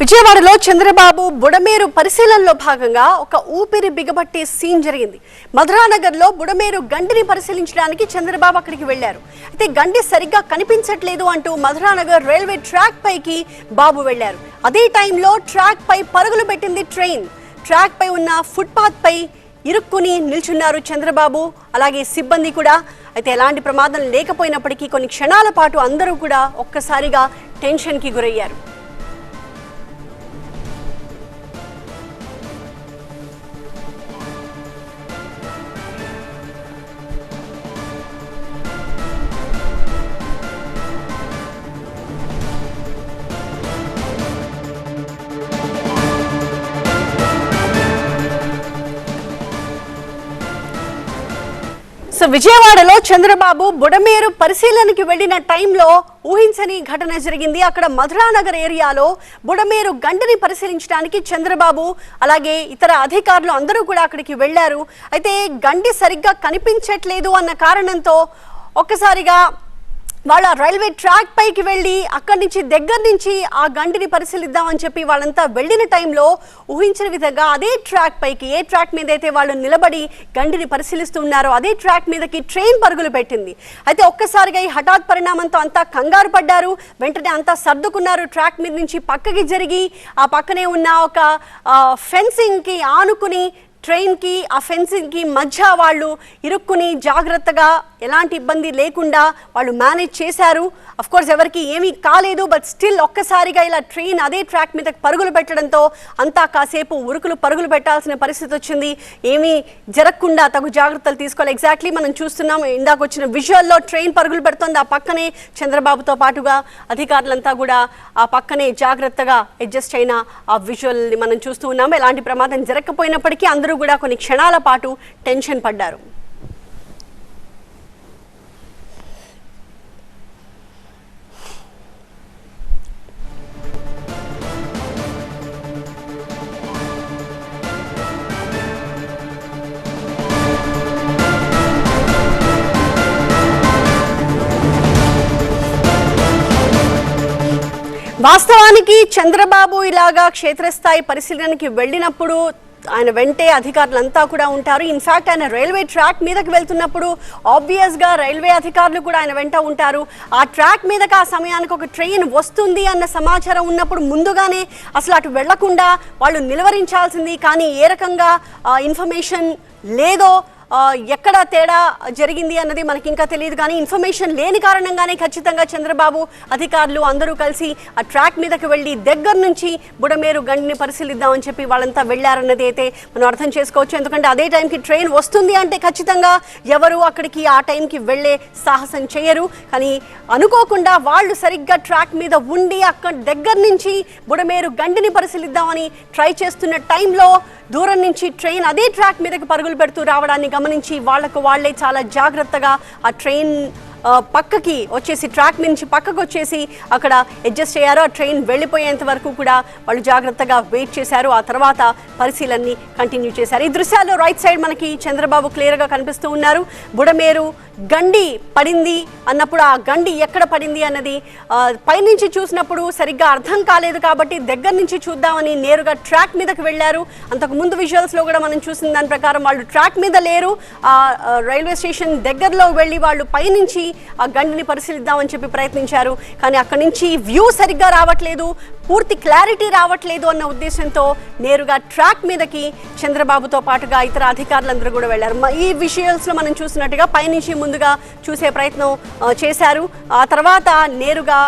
విజయవాడలో చంద్రబాబు బుడమేరు పరిశీలనలో భాగంగా ఒక ఊపిరి బిగబట్టే సీన్ జరిగింది. మధురానగర్లో బుడమేరు గండిని పరిశీలించడానికి చంద్రబాబు అక్కడికి వెళ్ళారు అయితే గండి సరిగ్గా కనిపించట్లేదు అంటూ మధురానగర్ రైల్వే ట్రాక్ పైకి బాబు వెళ్ళారు అదే టైంలో ట్రాక్ పై పరుగులు పెట్టింది ట్రైన్. ట్రాక్ పై ఉన్న ఫుట్పాత్ పై ఇరుక్కుని నిల్చున్నారు చంద్రబాబు. అలాగే సిబ్బంది కూడా. అయితే ఎలాంటి ప్రమాదం లేకపోయినప్పటికీ కొన్ని క్షణాల పాటు అందరూ కూడా ఒక్కసారిగా టెన్షన్కి గురయ్యారు. విజయవాడలో చంద్రబాబు బుడమేరు పరిశీలనకి వెళ్ళిన టైంలో ఊహించని ఘటన జరిగింది. అక్కడ మధురానగర్ ఏరియాలో బుడమేరు గండిని పరిశీలించడానికి చంద్రబాబు అలాగే ఇతర అధికారులు అందరూ కూడా అక్కడికి వెళ్ళారు అయితే గండి సరిగ్గా కనిపించట్లేదు అన్న కారణంతో ఒక్కసారిగా వాళ్ళ రైల్వే ట్రాక్ పైకి వెళ్ళి అక్కడి నుంచి దగ్గర నుంచి ఆ గండిని పరిశీలిద్దామని చెప్పి వాళ్ళంతా వెళ్ళిన టైంలో ఊహించిన విధంగా అదే ట్రాక్ పైకి ఏ ట్రాక్ మీద అయితే వాళ్ళు నిలబడి గండిని పరిశీలిస్తున్నారో అదే ట్రాక్ మీదకి ట్రైన్ పరుగులు పెట్టింది. అయితే ఒక్కసారిగా ఈ హఠాత్ పరిణామంతో అంతా కంగారు పడ్డారు. వెంటనే అంతా సర్దుకున్నారు. ట్రాక్ మీద నుంచి పక్కకి జరిగి ఆ పక్కనే ఉన్న ఒక ఫెన్సింగ్కి ఆనుకుని ట్రైన్కి ఆ ఫెన్సింగ్కి మధ్య వాళ్ళు ఇరుక్కుని జాగ్రత్తగా ఎలాంటి ఇబ్బంది లేకుండా వాళ్ళు మేనేజ్ చేశారు. అఫ్ కోర్స్ ఎవరికి ఏమీ కాలేదు బట్ స్టిల్ ఒక్కసారిగా ఇలా ట్రైన్ అదే ట్రాక్ మీద పరుగులు పెట్టడంతో అంతా కాసేపు ఉరుకులు పరుగులు పెట్టాల్సిన పరిస్థితి వచ్చింది. ఏమీ జరగకుండా తగు జాగ్రత్తలు తీసుకోవాలి. ఎగ్జాక్ట్లీ మనం చూస్తున్నాం ఇందాక వచ్చిన విజువల్లో ట్రైన్ పరుగులు పెడుతోంది ఆ పక్కనే చంద్రబాబుతో పాటుగా అధికారులంతా కూడా ఆ పక్కనే జాగ్రత్తగా అడ్జస్ట్ అయిన ఆ విజువల్ని మనం చూస్తూ ఉన్నాం. ఎలాంటి ప్రమాదం జరగకపోయినప్పటికీ అందరూ కూడా కొన్ని క్షణాల పాటు టెన్షన్ పడ్డారు. వాస్తవానికి చంద్రబాబు ఇలాగా క్షేత్రస్థాయి పరిశీలనకి వెళ్ళినప్పుడు ఆయన వెంటే అధికారులంతా కూడా ఉంటారు. ఇన్ఫ్యాక్ట్ ఆయన రైల్వే ట్రాక్ మీదకి వెళ్తున్నప్పుడు ఆబ్వియస్గా రైల్వే అధికారులు కూడా ఆయన వెంట ఉంటారు. ఆ ట్రాక్ మీదకి ఆ సమయానికి ఒక ట్రైన్ వస్తుంది అన్న సమాచారం ఉన్నప్పుడు ముందుగానే అసలు అటు వెళ్ళకుండా వాళ్ళు నిలువరించాల్సింది. కానీ ఏ రకంగా ఇన్ఫర్మేషన్ లేదో ఎక్కడ తేడా జరిగింది అన్నది మనకి ఇంకా తెలియదు కానీ ఇన్ఫర్మేషన్ లేని కారణంగానే ఖచ్చితంగా చంద్రబాబు అధికారులు అందరూ కలిసి ఆ ట్రాక్ మీదకి వెళ్ళి దగ్గర నుంచి బుడమేరు గండిని పరిశీలిద్దామని చెప్పి వాళ్ళంతా వెళ్ళారన్నది అయితే మనం అర్థం చేసుకోవచ్చు. ఎందుకంటే అదే టైంకి ట్రైన్ వస్తుంది అంటే ఖచ్చితంగా ఎవరు అక్కడికి ఆ టైంకి వెళ్ళే సాహసం చేయరు. కానీ అనుకోకుండా వాళ్ళు సరిగ్గా ట్రాక్ మీద ఉండి అక్కడ దగ్గర నుంచి బుడమేరు గండిని పరిశీలిద్దామని ట్రై చేస్తున్న టైంలో దూరం నుంచి ట్రైన్ అదే ట్రాక్ మీదకి పరుగులు పెడుతూ రావడాన్ని గమనించి వాళ్ళకు వాళ్ళే చాలా జాగ్రత్తగా ఆ ట్రైన్ పక్కకి వచ్చేసి ట్రాక్ నుంచి పక్కకు వచ్చేసి అక్కడ అడ్జస్ట్ అయ్యారు ఆ ట్రైన్ వెళ్ళిపోయేంత వరకు కూడా వాళ్ళు జాగ్రత్తగా వెయిట్ చేశారు. ఆ తర్వాత పరిశీలనని కంటిన్యూ చేశారు. ఈ దృశ్యాల్లో రైట్ సైడ్ మనకి చంద్రబాబు క్లియర్గా కనిపిస్తూ ఉన్నారు. బుడమేరు గండి పడింది అన్నప్పుడు ఆ గండి ఎక్కడ పడింది అన్నది పైనుంచి చూసినప్పుడు సరిగ్గా అర్థం కాలేదు కాబట్టి దగ్గర నుంచి చూద్దామని నేరుగా ట్రాక్ మీదకి వెళ్ళారు. అంతకు ముందు విజువల్స్లో కూడా మనం చూసిన దాని ప్రకారం వాళ్ళు ట్రాక్ మీద లేరు. ఆ, రైల్వే స్టేషన్ దగ్గరలో వెళ్ళి వాళ్ళు పైనుంచి ఆ గండిని పరిశీలిద్దామని చెప్పి ప్రయత్నించారు. కానీ అక్కడి నుంచి వ్యూ సరిగ్గా రావట్లేదు. పూర్తి క్లారిటీ రావట్లేదు అన్న ఉద్దేశంతో నేరుగా ట్రాక్ మీదకి చంద్రబాబుతో పాటుగా ఇతర అధికారులందరూ కూడా వెళ్ళారు. ఈ విజువల్స్ మనం చూసినట్టుగా పైనుంచి ముందుగా చూసే ప్రయత్నం చేశారు. ఆ తర్వాత నేరుగా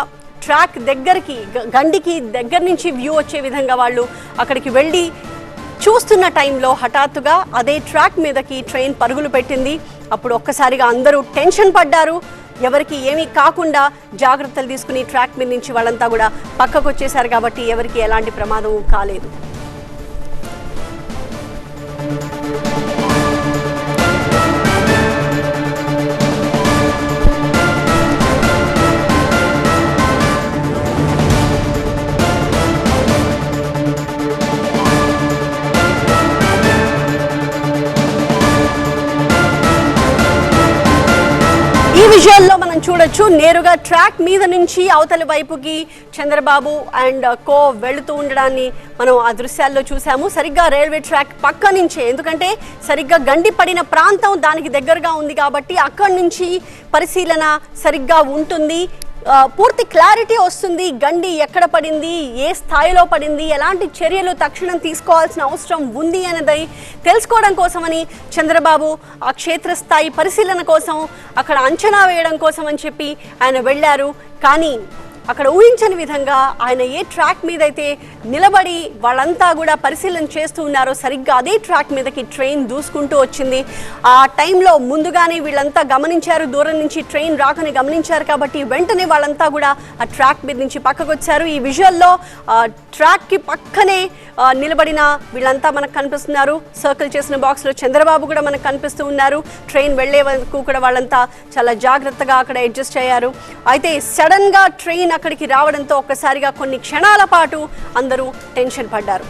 ట్రాక్ దగ్గరికి గండికి దగ్గర నుంచి వ్యూ వచ్చే విధంగా వాళ్ళు అక్కడికి వెళ్ళి చూస్తున్న టైంలో హఠాత్తుగా అదే ట్రాక్ మీదకి ట్రైన్ పరుగులు పెట్టింది. అప్పుడు ఒక్కసారిగా అందరూ టెన్షన్ పడ్డారు. ఎవరికి ఏమీ కాకుండా జాగ్రత్తలు తీసుకుని ట్రాక్ మీద నుంచి వాళ్ళంతా కూడా పక్కకు వచ్చేసారు కాబట్టి ఎవరికి ఎలాంటి ప్రమాదం కాలేదు. విజువల్లో మనం చూడొచ్చు. నేరుగా ట్రాక్ మీద నుంచి అవతలి వైపుకి చంద్రబాబు అండ్ కో వెళుతూ ఉండడాన్ని మనం ఆ దృశ్యాల్లో చూసాము సరిగ్గా రైల్వే ట్రాక్ పక్క నుంచే ఎందుకంటే సరిగ్గా గండి పడిన ప్రాంతం దానికి దగ్గరగా ఉంది కాబట్టి అక్కడి నుంచి పరిశీలన సరిగ్గా ఉంటుంది. పూర్తి క్లారిటీ వస్తుంది. గండి ఎక్కడ పడింది? ఏ స్థాయిలో పడింది? ఎలాంటి చర్యలు తక్షణం తీసుకోవాల్సిన అవసరం ఉంది అనేది తెలుసుకోవడం కోసమని చంద్రబాబు ఆ క్షేత్రస్థాయి పరిశీలన కోసం అక్కడ అంచనా వేయడం కోసం అని చెప్పి ఆయన వెళ్ళారు. కానీ అక్కడ ఊహించని విధంగా ఆయన ఏ ట్రాక్ మీద అయితే నిలబడి వాళ్ళంతా కూడా పరిశీలన చేస్తూ ఉన్నారో సరిగ్గా అదే ట్రాక్ మీదకి ట్రైన్ దూసుకుంటూ వచ్చింది. ఆ టైంలో ముందుగానే వీళ్ళంతా గమనించారు దూరం నుంచి ట్రైన్ రాకని గమనించారు కాబట్టి వెంటనే వాళ్ళంతా కూడా ఆ ట్రాక్ మీద నుంచి పక్కకు వచ్చారు ఈ విజువల్లో ట్రాక్కి పక్కనే నిలబడిన వీళ్ళంతా మనకు కనిపిస్తున్నారు. సర్కిల్ చేసిన బాక్స్లో చంద్రబాబు కూడా మనకు కనిపిస్తూ ఉన్నారు. ట్రైన్ వెళ్ళే వరకు కూడా వాళ్ళంతా చాలా జాగ్రత్తగా అక్కడ అడ్జస్ట్ అయ్యారు. అయితే సడన్గా ట్రైన్ అక్కడికి రావడంతో ఒక్కసారిగా కొన్ని క్షణాల పాటు అందరూ టెన్షన్ పడ్డారు.